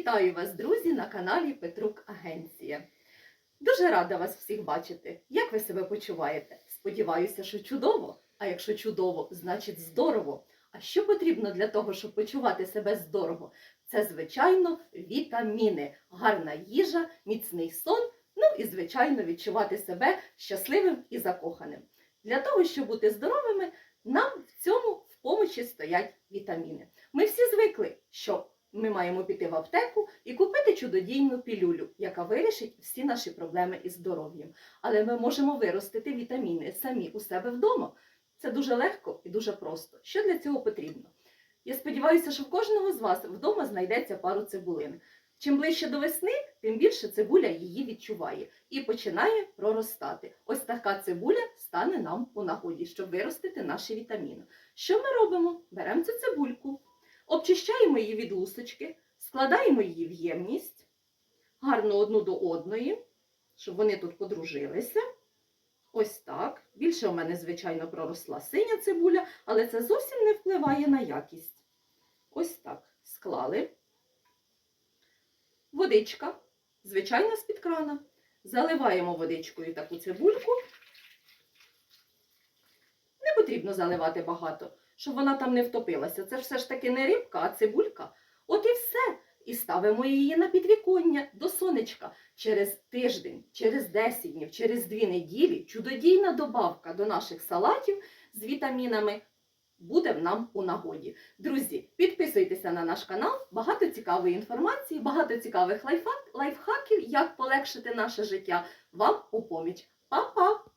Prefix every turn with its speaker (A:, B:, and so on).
A: Вітаю вас, друзі, на каналі Петрук Агенція. Дуже рада вас всіх бачити. Як ви себе почуваєте? Сподіваюся, що чудово. А якщо чудово, значить здорово. А що потрібно для того, щоб почувати себе здорово? Це, звичайно, вітаміни, гарна їжа, міцний сон, ну і, звичайно, відчувати себе щасливим і закоханим. Для того, щоб бути здоровими, нам в цьому в помочі стоять вітаміни. Ми всі ми маємо піти в аптеку і купити чудодійну пілюлю, яка вирішить всі наші проблеми із здоров'ям. Але ми можемо виростити вітаміни самі у себе вдома. Це дуже легко і дуже просто. Що для цього потрібно? Я сподіваюся, що в кожного з вас вдома знайдеться пару цибулин. Чим ближче до весни, тим більше цибуля її відчуває і починає проростати. Ось така цибуля стане нам у нагоді, щоб виростити наші вітаміни. Що ми робимо? Беремо цю цибульку, обчищаємо її від лусочки, складаємо її в ємність, гарно одну до одної, щоб вони тут подружилися. Ось так. Bільше у мене, звичайно, проросла синя цибуля, але це зовсім не впливає на якість. Ось так. Склали. Водичка, звичайно, з-під крана. Заливаємо водичкою таку цибульку. Потрібно заливати багато, щоб вона там не втопилася. Це ж все ж таки не рибка, а цибулька. От і все. І ставимо її на підвіконня до сонечка. Через тиждень, через 10 днів, через 2 неділі чудодійна добавка до наших салатів з вітамінами буде нам у нагоді. Друзі, підписуйтеся на наш канал, багато цікавої інформації, багато цікавих лайфхак- лайфхаків, як полегшити наше життя вам у поміч. Па-па!